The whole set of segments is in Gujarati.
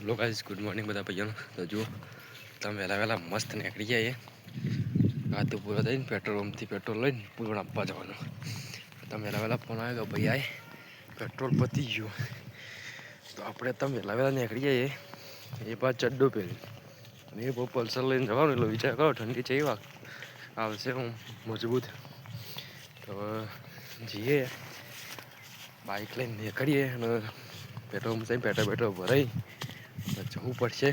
હેલો ગાઈઝ ગુડ મોર્નિંગ બધા ભાઈઓને. તો જુઓ, તમે વહેલા વહેલા મસ્ત નીકળી જાય આ તો પૂરા થઈને પેટ્રોલ પંપથી પેટ્રોલ લઈને પૂરો આપવા જવાનું. તમે વહેલા વહેલા ફોન આવ્યો ભાઈ આય પેટ્રોલ પતી ગયું. તો આપણે તમે વહેલા વહેલા નીકળી જઈએ એ પાછ ચડ્ડો પહેરી. અને એ બહુ પલ્સર લઈને જવાનું એટલે વિચાર કરો, ઠંડી છે એવા આવશે હું મજબૂત. તો જઈએ. બાઇક લઈને નીકળીએ અને પેટ્રોલ જઈને પેટ્રોલ પેટ્રોલ ભરાઈ. જવું પડશે.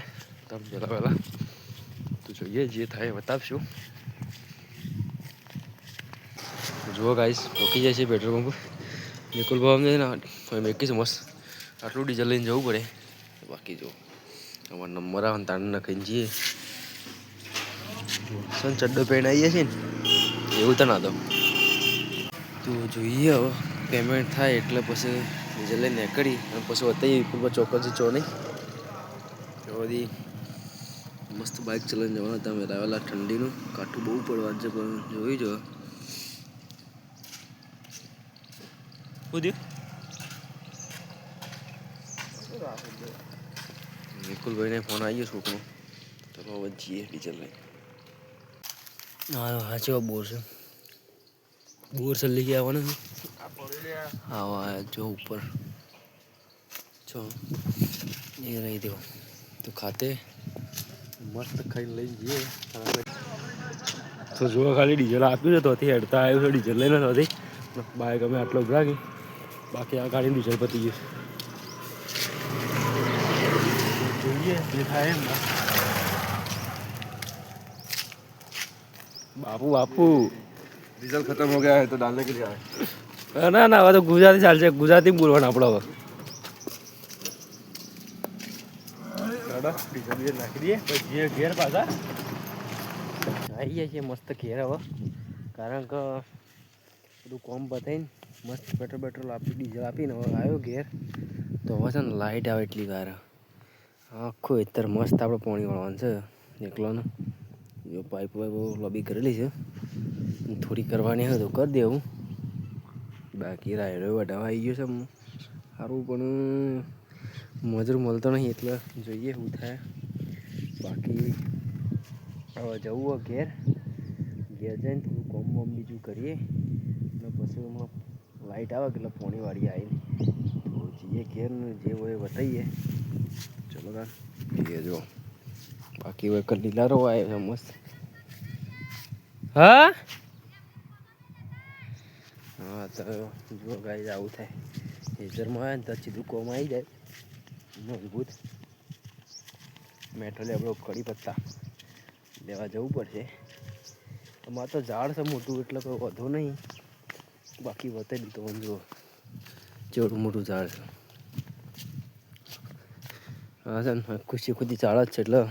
તમે પહેલાં પહેલાં તો જોઈએ જે થાય, બતાવશું. તો જુઓ ગાઈસ રોકી જાય છે પેટ્રોલ પંપ. નિકુલ ભાવ અમને ને મેકીશું મસ્ત આટલું ડીઝલ લઈને જવું પડે. બાકી જો અમારો નંબર આવે ને તાણ નાખીને જઈએ. સન ચડ્ડો પહેરીને આવીએ છીએ ને? એવું તો ના દો તો જોઈએ હવે. પેમેન્ટ થાય એટલે પછી ડીઝલ લઈને નીકળી અને પછી બતાવીએ ચોક્કસ ચો નહીં. બધી મસ્ત બાઇક ચલાવીને જવાના તમે રાવેલા ઠંડીનું. કાઠું બહુ પડવા છે, પણ જોઈ જો. નિકુલભાઈને ફોન આવ્યો છોકરો. ચલો હવે જઈએ ડીઝલ લઈને હા હા, ચેવા બોર છે? બોર છે, લઈ ગયા આવવાનું હા હા, જો ઉપર. છો એ રહી દો તો ખાતે? મસ્ત ખાઈને લઈને જઈએ. તો જુઓ ખાલી ડીઝલ આપ્યું છે તો ત્યાંથી હેડતા આવ્યું છે ડીઝલ લઈને નથી બાઇક અમે આટલો ઉભરાગી. બાકી આ ગાડી ડીઝલ પતી ગયું. જોઈએ જે થાય એમ બાપુ બાપુ. ડીઝલ ખતમ હો ગયા હે તો ડાલને કે લીધે ના ના હવે તો ગુજરાતી ચાલશે. ગુજરાતી બોલવાનું આપણે હવે. બસ, બીજો બીજો નાખી પછી ઘેર પાછા. આવી ગયા છીએ મસ્ત ઘેર હવે. કારણ કે બધું કોમ બતાવીને મસ્ત પેટ્રોલ પેટ્રોલ આપી ડીઝલ આપીને હવે આવ્યો ઘેર. તો હવે છે ને લાઇટ આવે એટલી વાર. આખું એતર મસ્ત આપણે પાણી વાળવાનું છે. એકલોનું જો પાઇપ વાઇપ લોબી કરેલી છે. થોડી કરવાની હોય તો કરી દેવું. બાકી રાયડો વઢાવા આવી ગયો છે. સારું પણ મજૂર મળતો નહીં એટલે જોઈએ શું થાય. બાકી હવે જવું હોય ઘેર. ઘેર જઈને થોડું કોમ બોમ બીજું કરીએ. અને પછી હમણાં લાઇટ આવે એટલે પોણી વાળી આવી તો જઈએ ઘેર જે હોય એ બતાવીએ. ચલો તાર. જઈએ જો. બાકી હવે કર લીલારો આવ્યો છે મસ્ત. હા? હા તો જો ગાઈ આવું થાય. હેઝરમાં આવે ને તો સીધું કોમ આવી જાય. મજબૂત મેઠો લેવડો કડી પત્તા લેવા જવું પડશે. અમારે તો ઝાડ છે મોટું, એટલે કોઈ વધુ નહીં. બાકી વધે દીધું મને જો જેવડું મોટું ઝાડ છે. હા, છે ને, ખુશી ખુદી ઝાડ જ છે, એટલે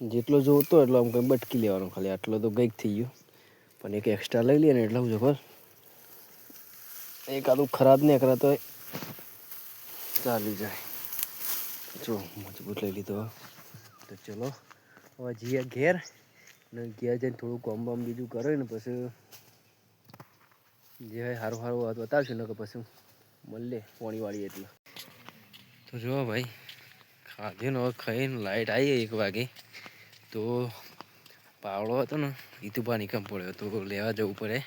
જેટલો જોતો એટલો આમ કંઈ બટકી લેવાનો ખાલી. આટલો તો કંઈક થઈ ગયો. પણ એક એક્સ્ટ્રા લઈ લઈએ ને એટલે હું ખબર એક આદું ખરાબ નહીં કરા તો ચાલી જાય. જો મજબૂત લઈ લીધો તો ચલો, હવે જઈએ ઘેર. ને ઘેર જઈને થોડું કોમ બામ બીજું કરો ને પછી જે હોય સારું સારું વાત બતાવશું ને કે પછી મળીએ પોણીવાળી એટલે. તો જો ભાઈ, ખાધે ને ખાઈને લાઈટ આવી એક વાગે. તો પાવડો હતો ને ઈતુભા નિકમ પડ્યો તો લેવા જવું પડે.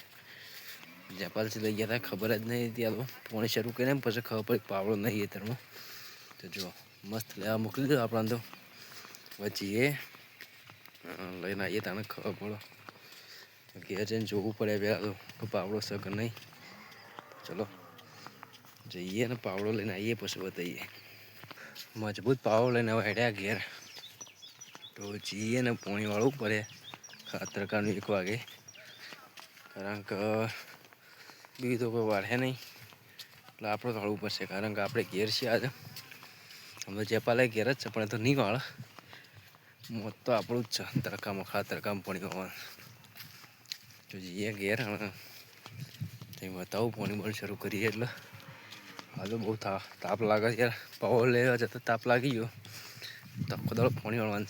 જપાલ લઈ ગયા હતા, ખબર જ નહીં ત્યાં તો. પોણી શરૂ કરીને પછી ખબર પડી પાવડો નહીં એતરમાં તો જો મસ્ત લેવા મોકલી દો આપણા તો. વચ્ચે લઈને આવીએ તને ખબર પડો. ઘેર જઈને જોવું પડે પહેલાં તો. પાવડો સગર નહીં? ચલો. જઈએ ને પાવડો લઈને આવીએ પછી બતાવીએ. મજબૂત પાવડો લઈને હેડ્યા ઘેર. તો જઈએ ને પોણી વાળવું પડે. ખાતરકાનું એક વાગે. કારણ કે બીજું તો કોઈ વાળે નહીં. એટલે આપણે વાળવું પડશે. કારણ કે આપણે ઘેર છીએ આજે. અમે જેપાલે ઘેર જ છે, પણ તો નહીં વાળ મોત તો આપણું જ છે. તડકામાં ખા તડકામાં પાણી વાળવાનું તો જઈએ ઘેર અને ત્યાં બતાવું, પાણી બળ શરૂ કરીએ એટલે. હાલો બહુ થા, તાપ લાગે છે યાર. પાવર લેવા જતા તાપ લાગી ગયો. તો દાડો પાણી વળવાનું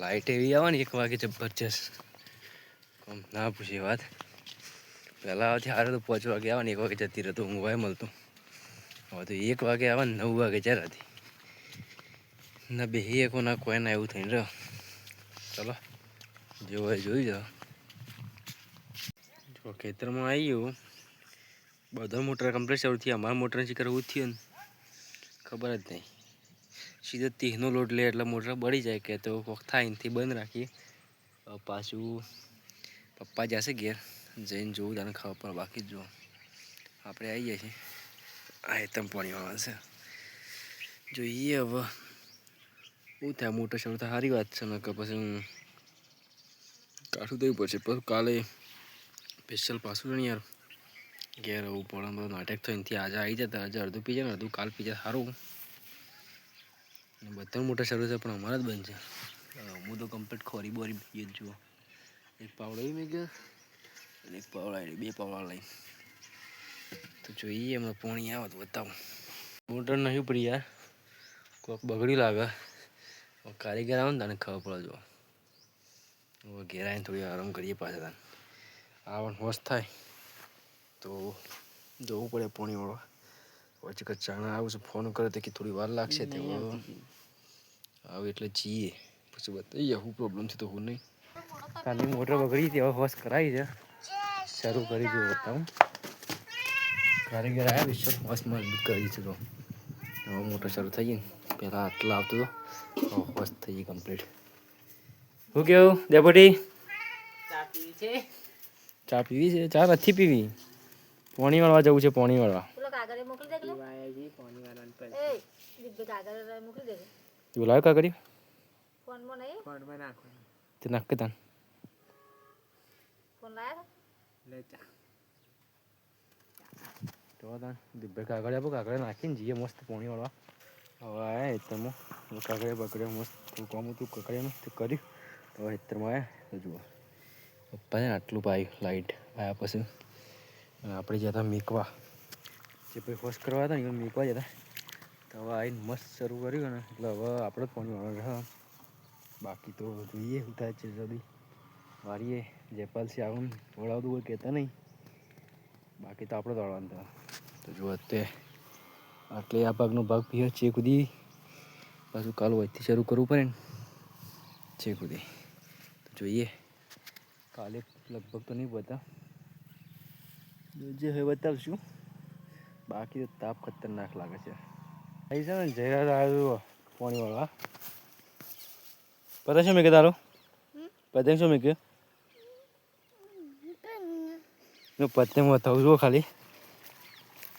લાઇટ એવી આવવાની, એક વાગે જબરજસ્ત ના પૂછી વાત. પહેલાં હારે તો પાંચ વાગે આવવાની, એક વાગે જતી રહેતું મોબાઈલ મળતું. હવે તો એક વાગે આવે ને નવ વાગે જરાથી ના બેહી એકો ના કોઈ ના એવું થઈને રહ્યો. ચલો, જે હોય જોઈ જાઓ જો ખેતરમાં આવી ગયું બધા મોટર કમ્પ્લીટ શરૂ થઈ અમારા મોટરને શીખર એવું થયું ને. ખબર જ નહીં. સીધો તીહનો લોટ લે એટલે મોટર બળી જાય કે તો કોક થાય એનાથી બંધ રાખીએ. પાછું પપ્પા જશે ઘેર. જઈને જોવું તને ખબર પણ બાકી જ જો. આપણે આવી જઈએ છીએ. આ હેતમ પાણી વાળા છે. જોઈએ હવે. શું થાય મોટો શરૂ થાય સારી વાત છે નકર પછી હું કાઠું થયું પડશે. પણ કાલે સ્પેશિયલ પાછું ને યાર. ઘેર આવું પડે બધું નાટક થયું એનાથી આજે આવી જતા આજે અડધું પી જાય ને અડધું કાલ પી જાય સારું. બધા મોટા શરૂ છે પણ અમારા જ બંધ છે. હું તો કમ્પ્લીટ ખોરી બોરી પીએ જ જુઓ એક પાવડો મેં ગયો અને એક પાવડા આવી બે પાવડા લઈ તો જોઈએ હમણાં પોણી આવે તો બતાવું. મોટર નહીં પડી યાર. કોઈક બગડી લાગે. કારીગર આવે ને તને ખબર પડે જો. ઘેર આવીને થોડી આરામ કરીએ પાછા તને. આવણ હોશ થાય. તો જવું પડે પોણી વળવા. પછી કચ્છ ચાણા આવું છે ફોન કરે તો કે થોડી વાર લાગશે તે આવે એટલે જઈએ. પછી બતાવીએ શું પ્રોબ્લેમ છે તો હું નહીં. કાલે મોટર બગડી હતી હવે હોશ કરાવી છે. શરૂ કરી દઉં બતાવું. કારીગર આવ્યા વિશ્વ મસ્ત મજબૂત કરી છે તો. હવે મોટો શરૂ થઈ ગઈ ને પહેલાં આટલા આવતો હતો મસ્ત થઈ ગઈ કમ્પ્લીટ શું કેવું ડેપોટી ચા પીવી છે. ચા નથી પીવી? પોણી વાળવા જવું છે પોણી વાળવા પેલો કાગળ મોકલી દે પેલો. એ દિવ્ય કાગળ મોકલી દે તું બોલાવ કા કરી ફોનમાં નહીં તે નાખ કે તાન. ફોન લાયા તો તાન કાગળિયા કાગળ આપો નાખીને જઈએ મસ્ત પોણી વાળવા હવે આયા હેતરમાં કાગળિયા બગડે મસ્ત તું કામ તું કાગળિયાનું તે કર્યું હવે હેતરમાં આવ્યા તો જુઓ પપ્પા છે ને આટલું પાયું લાઇટ આવ્યા પછી અને આપણે જતા મેકવા જે ભાઈ હોશ કરવા હતા ને મેકવા જતા તો હવે આવીને મસ્ત શરૂ કર્યું ને એટલે હવે આપણે પાણી રહે બાકી તો જોઈએ શું થાય છે જલ્દી વારીએ જયપાલસિંહ આવું વળાવતું હોય કહેતા નહીં બાકી તો આપણે દોડવાનું તો તો જો અત્યારે એટલે આ ભાગનો ભાગ પીએ છે કુદી પાછું કાલ વચ્ચે શરૂ કરવું પડે ને છે કુદી તો જોઈએ કાલે લગભગ તો નહીં બતા. જે હવે બતાવશું. બાકી તો તાપ ખતરનાક લાગે છે. અહીં છે ને જયરાજ આવ્યો પાણી વાળવા. પતંગ શું મેં તારો? પતંગ શું મેં પતંગ. બતાવું છું ખાલી.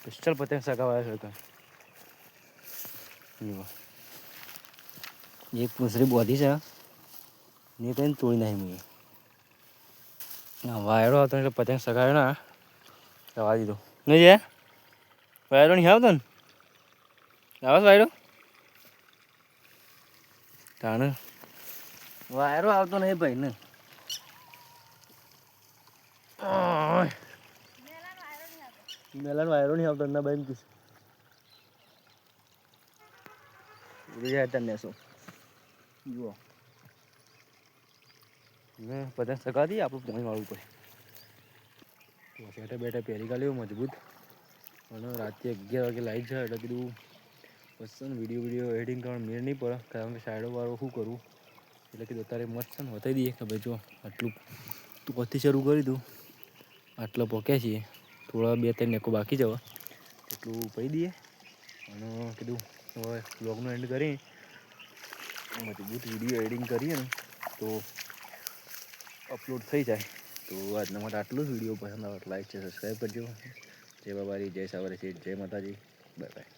પિસ્ટલ પતંગ સગાવાય છે તો જુઓ. એક પૂંછડી બોધી છે ને તેને તોડી નાખી મેં ના વાયરો હતો એટલે પતંગ સગાવ્યો ના જવા દીધો નહીં જાય વાયરો નહીં આવતો ને આવે વાયરો તાણ વાયરો આવતો નહીં ભાઈ ને મેલાનો વાયરો નહીં આવતો એમના ભાઈ કીધું તને શું? જુઓ. ને સગા દઈએ આપણું પોણી વાળવું પડે બેઠા બેઠા પહેરી કાઢ્યું મજબૂત. અને રાતે અગિયાર વાગે લાઈટ જાય એટલે કીધું પછી વીડિયો વીડિયો એડિટિંગ કરવાનું મેળ નહીં પડે કારણ કે સાઈડો વાળો શું કરવું એટલે કીધું અત્યારે મસ્ત છે ને બતાવી દઈએ. કે ભાઈ જો આટલું તું પછી શરૂ કરી દઉં. આટલો પોક્યા છીએ. થોડા બે ત્રણ નેકો બાકી જવા. એટલું પહી દઈએ. અને કીધું, હવે બ્લોગનું એન્ડ કરી મજબૂત વીડિયો એડિટિંગ કરીએ ને, તો અપલોડ થઈ જાય. તો આજના માટે આટલું જ. વીડિયો પસંદ આવે લાઈક છે સબસ્ક્રાઈબ કરજો. જય બાબારી જય સાવરી જય માતાજી. Bye bye